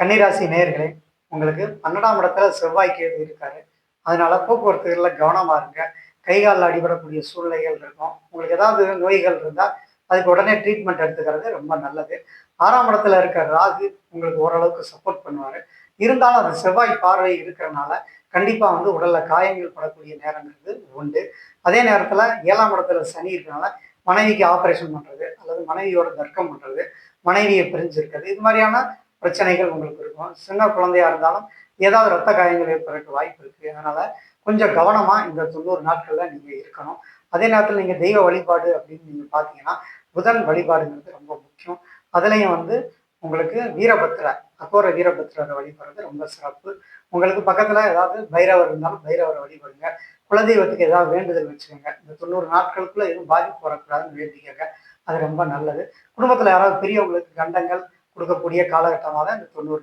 கன்னிராசி நேர்களே உங்களுக்கு பன்னெண்டாம் இடத்துல செவ்வாய் கேது இருக்காரு. அதனால போக்குவரத்துகளில் கவனமா இருங்க. கை காலில் அடிபடக்கூடிய சூழ்நிலைகள் இருக்கும். உங்களுக்கு ஏதாவது நோய்கள் இருந்தால் அதுக்கு உடனே ட்ரீட்மெண்ட் எடுத்துக்கிறது ரொம்ப நல்லது. ஆறாம் இடத்துல இருக்கிற ராகு உங்களுக்கு ஓரளவுக்கு சப்போர்ட் பண்ணுவார். இருந்தாலும் அது செவ்வாய் பார்வை இருக்கிறனால கண்டிப்பாக வந்து உடலில் காயங்கள் படக்கூடிய நேரங்கிறது உண்டு. அதே நேரத்தில் ஏழாம் இடத்துல சனி இருக்கிறனால மனைவிக்கு ஆப்ரேஷன் பண்ணுறது அல்லது மனைவியோட தர்க்கம் பண்ணுறது மனைவியை பிரிஞ்சிருக்கிறது. இது மாதிரியான பிரச்சனைகள் உங்களுக்கு இருக்கும். சின்ன குழந்தையா இருந்தாலும் ஏதாவது ரத்த காயங்கள் ஏற்படுறதுக்கு வாய்ப்பு இருக்குது அதனால் கொஞ்சம் கவனமாக இந்த தொண்ணூறு நாட்களில் நீங்கள் இருக்கணும். அதே நேரத்தில் நீங்கள் தெய்வ வழிபாடு அப்படின்னு நீங்கள் பார்த்தீங்கன்னா புதன் வழிபாடுங்கிறது ரொம்ப முக்கியம். அதுலேயும் வந்து உங்களுக்கு வீரபத்ர அகோர வீரபத்ரரை வழிபடுறது ரொம்ப சிறப்பு. உங்களுக்கு பக்கத்தில் ஏதாவது பைரவர் இருந்தாலும் பைரவரை வழிபடுங்க. குலதெய்வத்துக்கு ஏதாவது வேண்டுதல் வச்சுக்கோங்க. இந்த தொண்ணூறு நாட்களுக்குள்ள எதுவும் பாதிப்பு வரக்கூடாதுன்னு வேண்டிக்கோங்க. அது ரொம்ப நல்லது. குடும்பத்தில் யாராவது பெரியவங்களுக்கு கண்டங்கள் கொடுக்கக்கூடிய காலகட்டமாக இந்த தொண்ணூறு